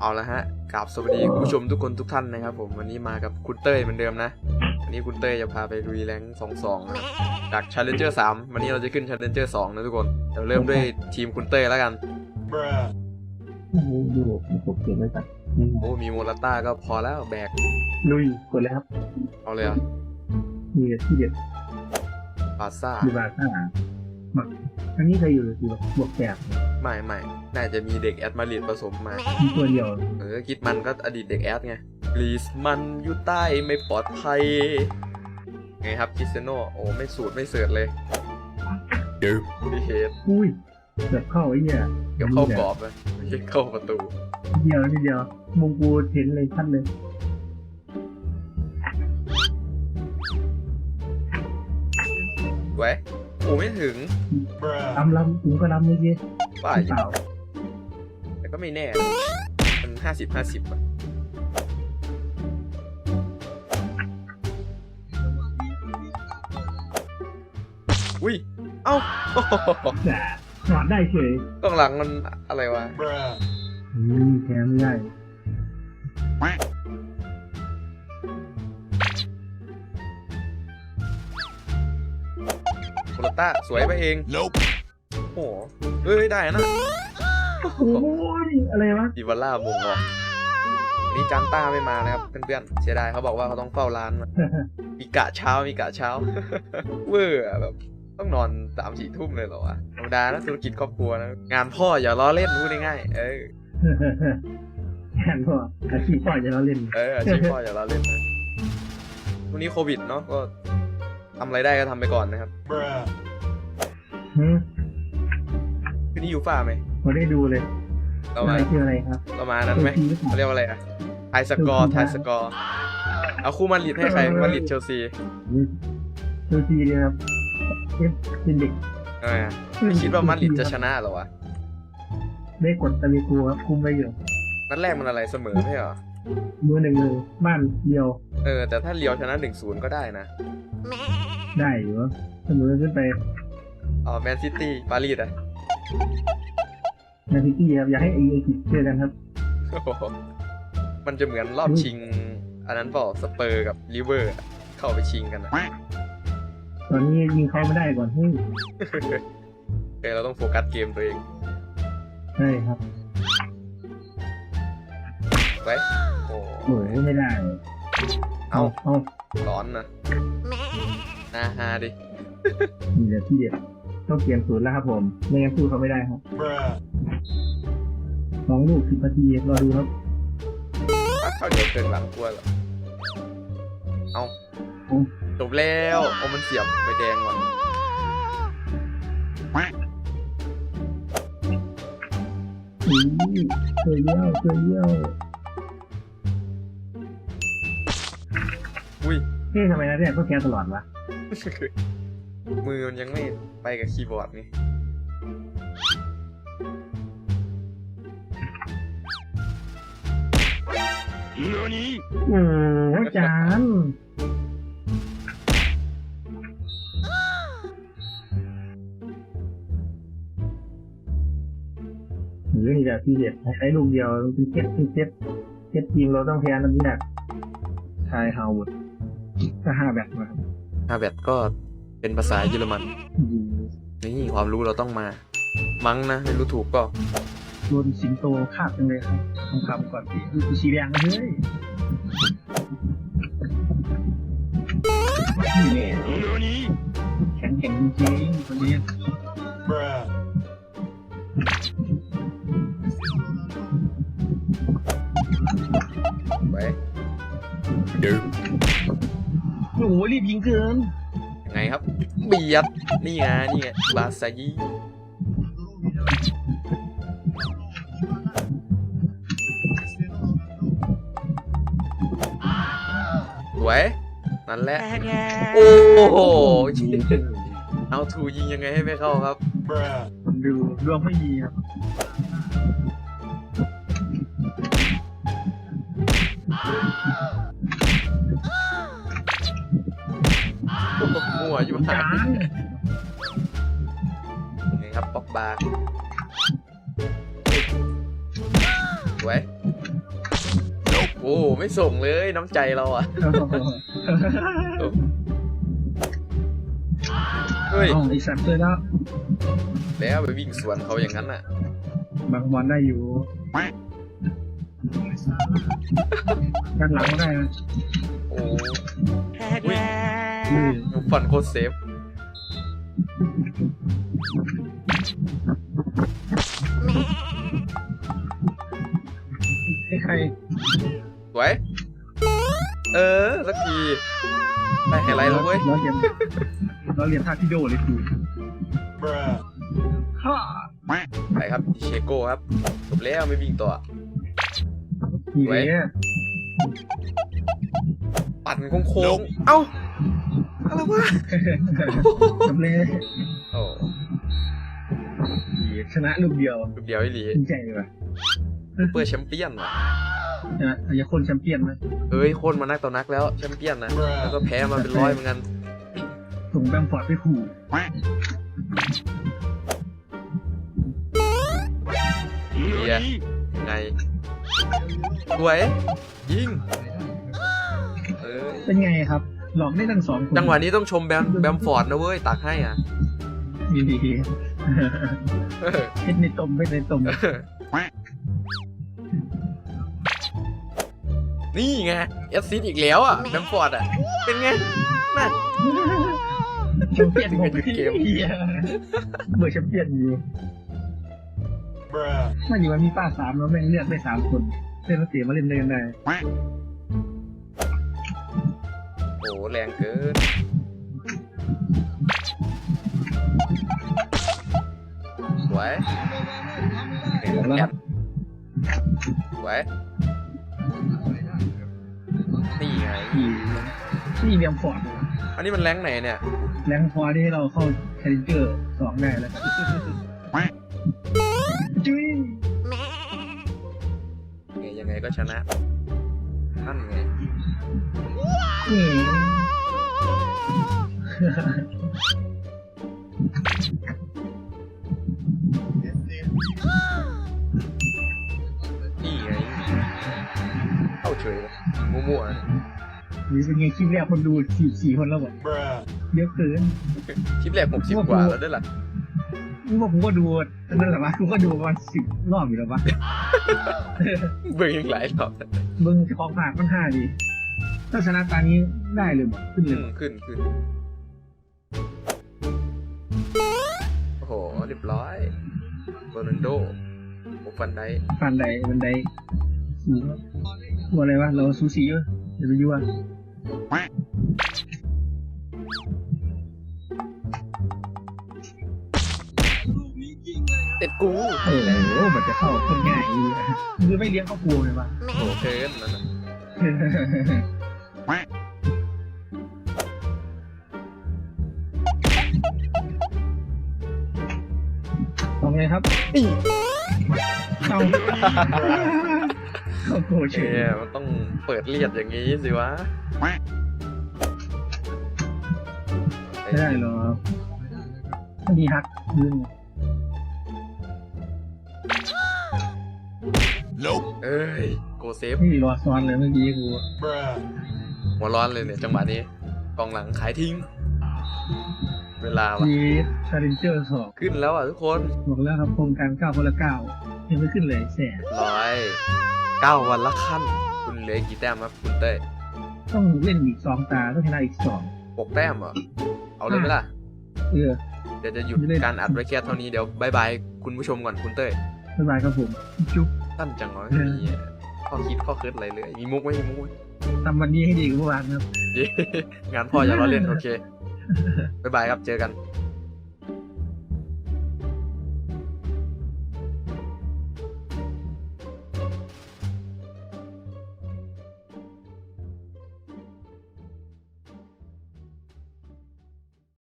เอาละฮะกราบสวัสดีคุณผู้ชมทุกคนทุกท่านนะครับผมวันนี้มากับคุณเต้ยเหมือนเดิมนะวันนี้คุณเต้ยจะพาไปลุยแรงสองสองนะจาก Challenger 3วันนี้เราจะขึ้น Challenger 2นะทุกคนเดี๋ยวเริ่มด้วยทีมคุณเต้ยแล้วกัน Bruh. ดูผมเขียนไว้ก่อนนี่โอ้มีโมลาต้าก็พอแล้วแบกลุยกดเลยครับเอาเลยเหรอะมีที่เด็ดปาซ่าดีบาซ่าหมัก อันนี้เคยอยู่อยู่บวกแปดไม่ไม่น่าจะมีเด็กแอดมาริดผสมมามีตัวเดียว เออคิดมันก็อดีตเด็กแอดไงกรีสมันอยู่ใต้ไม่ปลอดภัย ไงครับคิสเตยโนโอ้ไม่สูตรไม่เสิร์ชเลยพี่เฮดอุ้ยเกือบเข้าไอ้เนี่ยเดี๋ยวเข้ากรอบเลยไม่ใช่เข้าประตู เดียวนิดเดียวมุงกูเห็นเลยชัดเลยไว้ อ้ไม่ถึง Bruh. ลำลำถึงก็ลำเมื่อกี้ป้าเปอยู่ล่าแต่ก็ไม่แน่นะมันห้าสิบห้าสิบอะอุ้ย เอ้าแต่หอดได้เฉยต้องหลังมันอะไรวะ Bruh. อืมแพ้ไม่ได้ โคโรต้าสวยไปเอง Nope. โอ้โหเอ้ยได้นะโอ้ยอะไรวะดิวาล่ามงออกวันนี้จานต้าไม่มานะครับเพื่อนๆเสียดายเขาบอกว่าเขาต้องเฝ้าร้านมามีกะเช้ามีกะเช้า เวอร์อะแบบต้องนอนสามสี่ทุ่มเลยเหรอวะธรรมดานะธุรกิจครอบครัวนะงานพ่ออย่าล้อเล่นพูดง่ายๆเออแข่งก็อาชีพปล่อยจะเราเล่น เอออาชีพพ่ออย่าล้อเล่นนะช่วงนี้โควิดเนาะก็ ทำอะไรได้ก็ทำไปก่อนนะครับ Bruh. หืมคืนนี้อยู่ฝ้าไหมผมได้ดูเลยเราอะมาไรคืออะไรครับเรามานั้นไหมตัวทีหรือเปล่าเขาเรียกว่าอะไรอะทายสกอร์ทายสกอร์ เอาคู่มาดริดให้ใครมาดริดเชลซีดูทีเลยครับเอฟเป็นเด็กเออไม่คิดว่ามาดริดจะชนะเหรอวะได้กดตะลีกูครับคุมไปอยู่นัดแรกมันอะไรเสมอไม่เหรอมือหนึ่งเลยบ้านเดียว เออ แต่ถ้าเลียวชนะหนึ่งศูนย์ก็ได้นะ ได้อยู่วะเสมอขึ้นไปอ๋อแมนซิตี้ปารีสอะแมนซิตี้ครับอยากให้ไอ้ไอ้เจอกันครับโอ้โหมันจะเหมือนรอบชิง อันนั้นเปล่าสเปอร์กับลิเวอร์อะเข้าไปชิงกันนะตอนนี้ยิงเขาไม่ได้ก่อนเฮ้ยเออเราต้องโฟกัสเกมตัวเองใช่ครับไว้โอ้โอ้ยไม่ได้ เอาเอาร้อนนะนาฮาดินี่เดี๋ยวที่เด็ดต้องเตรียมศูนย์แล้วครับผม ไม่งั้นสู้เขาไม่ได้ครับ Bruh. สองลูกสิบนาทีรอดูครับเข้าเดี๋ยวเกินหลังกลัวเหรอเอาจบแล้วเอามันเสียบไปแดงว่ะอุ้ยเคยเยี่ยวเคยเยี่ยว อุ้ยเฮ้ยทำไมนะเนี่ยก็แคสตลอดวะมือมันยังไม่ไปกับคีย์บอร์ดไง Nani? โอ้ยจานหรือนี่แหละที่เด็ดใช้ลูกเดียวเป็นเซตเป็นเซตเซตทีมเราต้องแพ้น้ำหนักชายฮาวเวิร์ด ก็ห้าแบบมาครับฮาแบตก็เป็นภาษาเยอรมันดีนี่ความรู้เราต้องมา มั้งนะไม่รู้ถูกก็โดนสิงโตคาบจังเลยครับทำคำก่อนดิดูสีแดงนะเฮ้ยนี่แน่ Nani? แข็งแข็งจริงๆคนนี้ รีบยิงเกินยังไงครับ เบียด นี่ไงนี่ไงบาซายีสวย นั่นแหละ โอ้โห เอาทูยิงยังไงให้ไม่เข้าครับ Bruh. ผมดูดวงไม่ดีครับ โหมั่วอยู่หาจายนไงครับป๊อกบาร์สวยอ้ไม่ส่งเลยน้ำใจเราอะเฮ้ยอ๋อไอสัตว์เลยแล้ว แล้วไปวิ่งสวนเขาอย่างนั้นน่ะ บางวันได้อยู่ด้านหลังก็ได้นะโอ้ อุ๊ยอืมฟันโคตรเซฟใครสวย เออ สักทีได้ไฮไลท์แล้วเว้ย เราเรียนเราเรียนท่าที่โดเลยคือ Bruh. ฮ่าไปครับเชโก้ครับจบแล้วไม่วิ่งต่อทีนี้ปั่นโค้งๆเอ้า อะไรวะจำเลยโอ้ชนะลูกเดียวลูกเดียวอีหลีดีใจเลยว่ะเปิดแชมเปี้ยนว่ะชนะอายาคนแชมเปี้ยนนะเอ้ยโคนมานักต่อนักแล้วแชมเปี้ยนนะแล้วก็แพ้มาเป็นร้อยเหมือนกันส่งแบมฟอร์ดไปขู่ Yeah. ไงสวย ยิงเออเป็นไงครับ หลอกได้ทั้งสองคนจังหวะนี้ต้องชมแบมแบมฟอร์ดนะเว้ยตักให้อะดีดีเออเฮ็ดในตมเฮ็ดในตมนี่ไงเอสซิดอีกแล้วอะแบมฟอร์ดอะ เป็นไงน่ะแชมเปี้ยนผมเกมเหี้ยเบอร์แชมเปี้ยนอยู่ Bruh. ถ้าอยู่มันมีป้าสามแล้วแม่งเลือกได้สามคนเล่นมาเสียมาเล่นเลยกันได้ โอ้แรงเกิน สวยเห็นแล้วแคปสวยนี่ไงที่นี่เบียมฟอร์ดอันนี้มันแรงไหนเนี่ย แรงพอที่ให้เราเข้าแคลิเจอร์สองได้แล้วจุ้ยไงยังไงก็ชนะนั่นไง นี่นี่ไงเข้าเฉยเลยมั่วๆนะนี่เป็นไงคลิปแรกคนดูสี่สี่คนแล้วบอก Bruh. เยอะเกินคลิปแรกหกสิบกว่าแล้วด้วยล่ะนี่ว่าผมก็ดูนั่นแหละวะกูก็ดูประมาณสิบรอบอยู่แล้ววะเบิ่งยังหลายรอบมึงของฝากมันห้าดี ถ้าชนะตานี้ได้เลยบอกขึ้นเลอืยมขึ้นขึ้นโอ้โหเรียบร้อยโรนัลโดโอฟันไดฟันใดบันไดสูงว่าอะไรวะเราซูซีเยอะเดี๋ยวไปยั่วเต็ดกูโอ้โหมันจะเข้าคนง่ายดีอะคือไม่เลี้ยงครอบครัวเลยวะโอ้โหเกินนั่นน่ะ ทำไงครับเอาเข้าโกเฉเอยอมันต้องเปิดเลียดอย่างนี้สิวะไม่ได้หรอกมันดีฮักยืน Nope. เอ้ยโกเซฟนี่รอซ้อนเลยเมื่อกี้กู Bruh. หัวร้อนเลยเนี่ยจังหวะนี้กองหลังขายทิ้ง เวลาวะมีชาเลนเจอร์สองขึ้นแล้วอะทุกคนบอกแล้วครับโครงการเก้าคนละเก้ายังไม่ขึ้นเลยแสนร้อยเก้าวันละขั้น คุณเหลืออีกกี่แต้มครับคุณเต้ยต้องเล่นอีกสองตาต้องชนะอีกสองหกแต้มเหรอเอาเลยไหมล่ะเออเดี๋ยวจะหยุดการอัดไว้แค่เท่านี้เดี๋ยวบายบายคุณผู้ชมก่อนคุณเต้ยบ๊ายบายครับผมจุ๊บตั้นจังน้อยมีข้อคิดข้อคิดอะไรเลย มีมุกไหมมีมุกไหม ทำวันนี้ให้ดีกว่าเมื่อวานครับ งานพ่ออย่าล้อเล่น โอเคบายบายครับ เจอกัน